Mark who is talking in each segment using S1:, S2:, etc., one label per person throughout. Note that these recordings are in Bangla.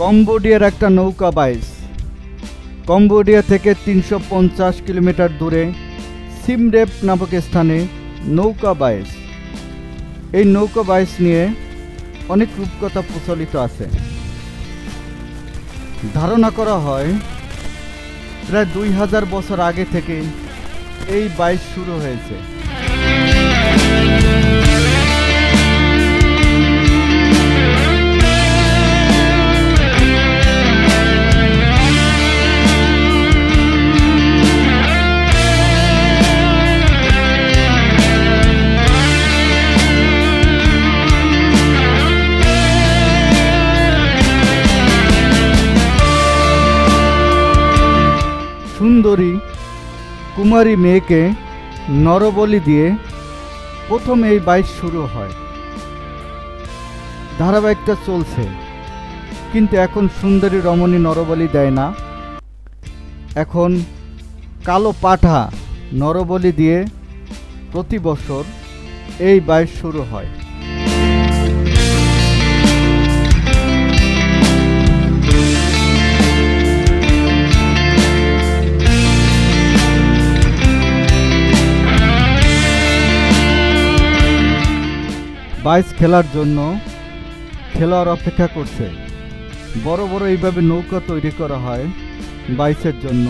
S1: কম্বোডিয়ার একটা নৌকা বাইস। কম্বোডিয়া থেকে তিনশো পঞ্চাশ কিলোমিটার দূরে সিমরেপ নামক স্থানে নৌকা বাইস। এই নৌকা বাইস নিয়ে অনেক রূপকথা প্রচলিত আছে। ধারণা করা হয়, প্রায় দুই হাজার বছর আগে থেকে এই বাইস শুরু হয়েছে। সুন্দরী কুমারী মেয়েকে নরবলি দিয়ে প্রথম এই বাইশ শুরু হয়। ধারাবাহিকটা চলছে, কিন্তু এখন সুন্দরী রমণী নরবলি দেয় না। এখন কালো পাঠা নরবলি দিয়ে প্রতি বছর এই বাইশ শুরু হয়। বাইস খেলার জন্য খেলোয়াড় অপেক্ষা করছে। বড় বড় এইভাবে নৌকা তৈরি করা হয় বাইসের জন্য।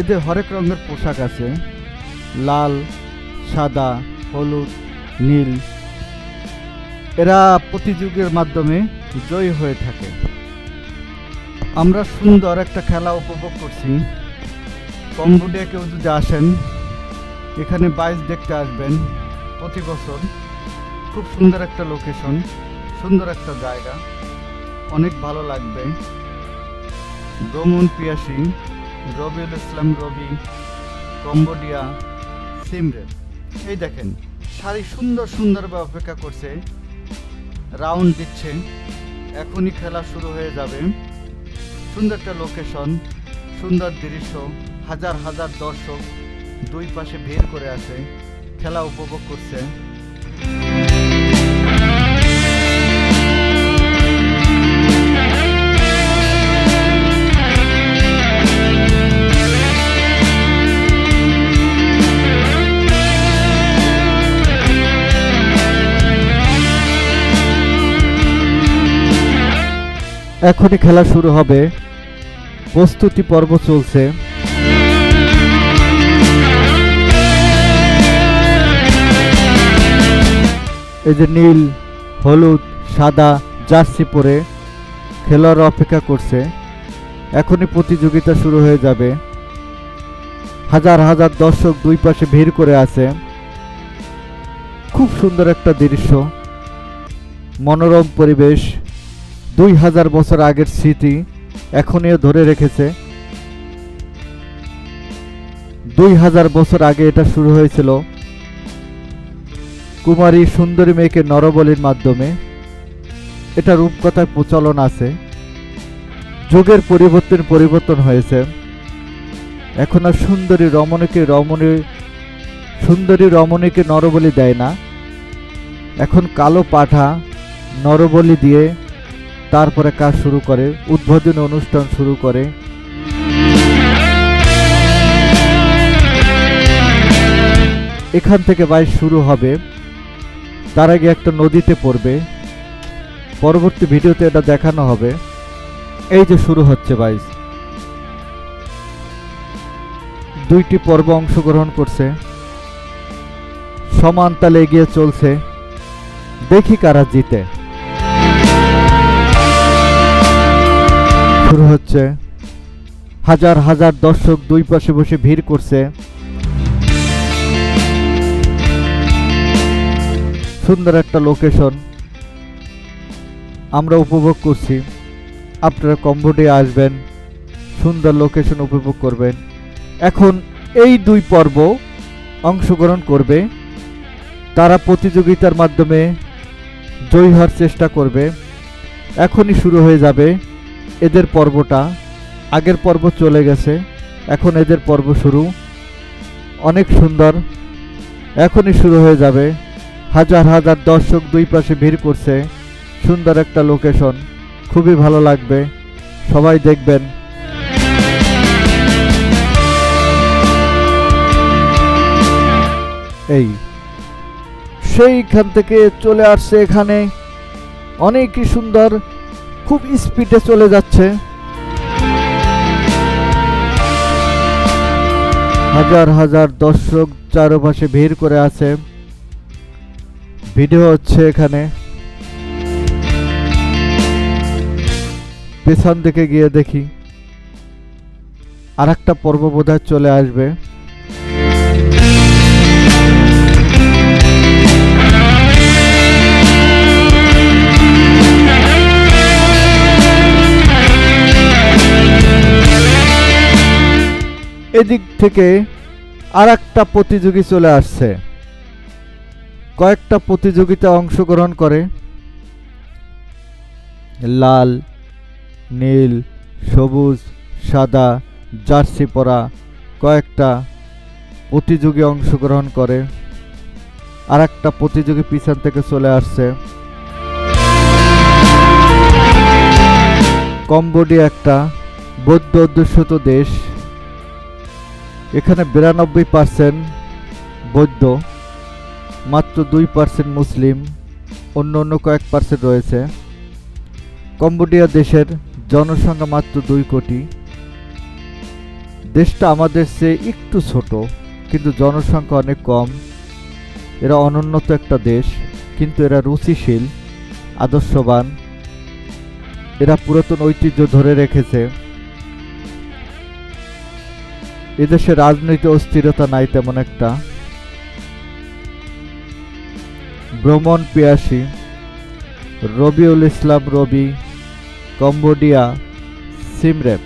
S1: এদের হরেক রঙের পোশাক আছে। লাল, সাদা, হলুদ, নীল। এরা প্রতিযোগের মাধ্যমে জয়ী হয়ে থাকে। আমরা সুন্দর একটা খেলা উপভোগ করছি। কম্বোডিয়া কেউ যদি আসেন, এখানে বাইস দেখতে আসবেন প্রতি বছর। খুব সুন্দর একটা লোকেশন সুন্দর একটা জায়গা, অনেক ভালো লাগবে। ভ্রমণ পিয়াসি, রবিউল ইসলাম রবি, কম্বোডিয়া, সিমরেল। এই দেখেন, শাড়ি সুন্দর সুন্দরভাবে অপেক্ষা করছে। রাউন্ড দিচ্ছে। এখনই খেলা শুরু হয়ে যাবে। সুন্দর একটা লোকেশন সুন্দর দৃশ্য, হাজার হাজার দর্শক দুই পাশে ভিড় করে আছে। খেলা উপভোগ করছে। এখনই খেলা শুরু হবে। প্রস্তুতি পর্ব চলছে। এই যে নীল, হলুদ, সাদা জার্সি পরে খেলোয়াড় অপেক্ষা করছে। এখনই প্রতিযোগিতা শুরু হয়ে যাবে। হাজার হাজার দর্শক দুই পাশে ভিড় করে আছে। খুব সুন্দর একটা দৃশ্য। মনোরম পরিবেশ। দুই হাজার বছর আগের স্মৃতি এখনও ধরে রেখেছে। দুই হাজার বছর আগে এটা শুরু হয়েছিল। কুমারী সুন্দরী মেয়েকে নরবলির মাধ্যমে। এটা রূপকথায় প্রচলন আছে। যুগের পরিবর্তন পরিবর্তন হয়েছে। এখন আর সুন্দরী রমণীকে রমণী সুন্দরী রমণীকে নরবলি দেয় না। এখন কালো পাঠা নরবলি দিয়ে তারপরে কাজ শুরু করে, উদ্বোধনী অনুষ্ঠান শুরু করে। এখান থেকে বাইশ শুরু হবে। তার আগে একটা নদীতে পড়বে। পরবর্তী ভিডিওতে এটা দেখানো হবে। এই যে শুরু হচ্ছে বাইশ। দুইটি পর্ব অংশগ্রহণ করছে। সমান তালে এগিয়ে চলছে। দেখি কারা জিতে। হচ্ছে, হাজার হাজার দর্শক দুই পাশে বসে ভিড় করছে। সুন্দর একটা লোকেশন আমরা উপভোগ করছি। আপনারা কম্বোডিয়া আসবেন, সুন্দর লোকেশন উপভোগ করবেন। এখন এই দুই পর্ব অংশগ্রহণ করবে। তারা প্রতিযোগিতার মাধ্যমে জয়ী হওয়ার চেষ্টা করবে। এখনই শুরু হয়ে যাবে। এদের পর্বটা, আগের পর্ব চলে গেছে, এখন এদের পর্ব শুরু। অনেক সুন্দর, এখনই শুরু হয়ে যাবে। হাজার হাজার দর্শক দুই পাশে ভিড় করছে, সুন্দর একটা লোকেশন খুবই ভালো লাগবে, সবাই দেখবেন। এই, সেইখান থেকে চলে আসছে এখানে। অনেকই সুন্দর খুব স্পিডে চলে যাচ্ছে। হাজার হাজার দর্শক চারপাশে ভিড় করে আছে। ভিডিও হচ্ছে এখানে। পেছন দিকে গিয়ে দেখি। আর একটা পর্ব বোধহয় চলে আসবে। এদিক থেকে আর একটা প্রতিযোগী চলে আসছে। কয়েকটা প্রতিযোগিতা অংশগ্রহণ করে। লাল, নীল, সবুজ, সাদা, জার্সি পরা কয়েকটা প্রতিযোগী অংশগ্রহণ করে। আর একটা প্রতিযোগী পিছন থেকে চলে আসছে। কম্বোডিয়া একটা বৌদ্ধ অধ্যুষিত দেশ। এখানে বিরানব্বই পার্সেন্ট বৌদ্ধ, মাত্র দুই পার্সেন্ট মুসলিম, অন্য অন্য কয়েক পার্সেন্ট রয়েছে। কম্বোডিয়া দেশের জনসংখ্যা মাত্র দুই কোটি। দেশটা আমাদের চেয়ে একটু ছোট, কিন্তু জনসংখ্যা অনেক কম। এরা অনুন্নত একটা দেশ, কিন্তু এরা রুচিশীল, আদর্শবান। এরা পুরাতন ঐতিহ্য ধরে রেখেছে। এদেশে রাজনীতি অস্থিরতা নাই তেমন একটা। ভ্রমণ পিয়াসি রবিউল ইসলাম রবি কম্বোডিয়া সিমরেপ